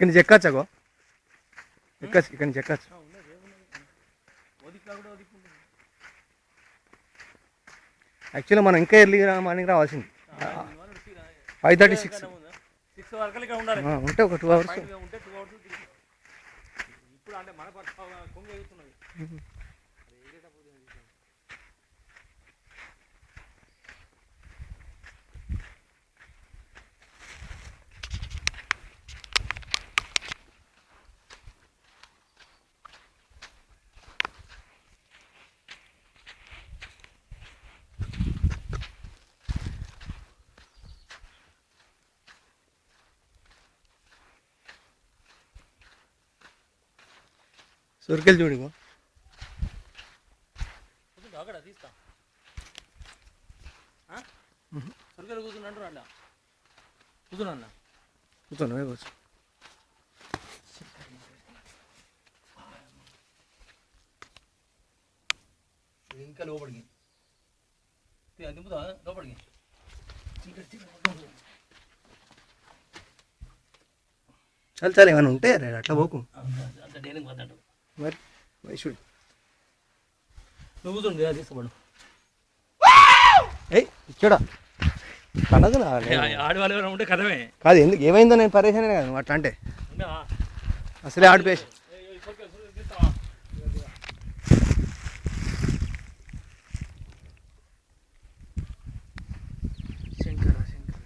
ఇక్కడ నుంచి ఎక్కచ్చాగో ఎక్కచ్చు ఇక్కడ నుంచి ఎక్కచ్చు. యాక్చువల్లీ మనం ఇంకా ఎర్లీ మార్నింగ్ రావాల్సింది. Five thirty six. ఉంటే ఒక టూ అవర్స్. ఇప్పుడు అంటే మన కూర్చుంటా అక్కడ తీస్తా సరిగ్గా కూర్చుంటారు అన్న కూర్చున్నా అన్న కూర్చోను కూర్చో. ఇంకా లోపలికి. తీ- దింపుతా లోపలికి. చాలు చాలు ఏమైనా ఉంటే రే, అట్లా పోకు. అంత డైనింగ్ పడ్డాడు మరి వైశుడు నువ్వు కూర్చోండి తీసుకోబడు. ఏయ్ ఇచ్చాడా? కనదు నా ఆడవాళ్ళు ఎవరైనా ఉంటే కథమే. కాదు ఎందుకు? ఏమైందో నేను పరేషానే కదా నువ్వు అట్లా అంటే. అసలే ఆడిపేసి శంకర శంకర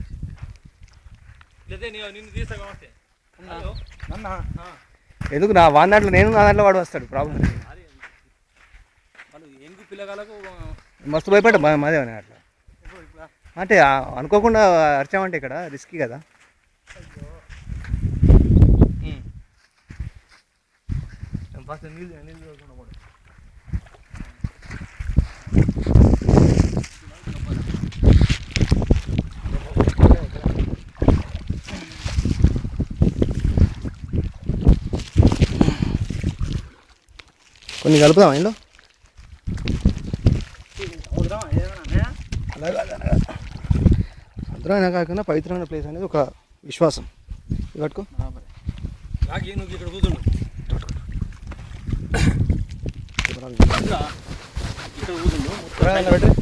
లేదా నేను నిన్ను తీస్తా కావస్తే నన్న? ఎందుకు నా వాన్ దాంట్లో నేను నా దాంట్లో వాడు వస్తాడు? ప్రాబ్లం మస్తు భయపడ్డా? మాదే అని అట్లా అంటే అనుకోకుండా అరిచామంటే ఇక్కడ రిస్కీ కదా. ఫస్ట్ నీళ్ళు నీళ్ళు కొన్ని కలుపుదాం ఇంట్లో సముద్రం ఏదైనా అలా కాదు అలా కాదు భద్రమైన కాకుండా పవిత్రమైన ప్లేస్ అనేది ఒక విశ్వాసం. నువ్వు ఇక్కడ కూర్చుండు. ఇక్కడ కూర్చుండు.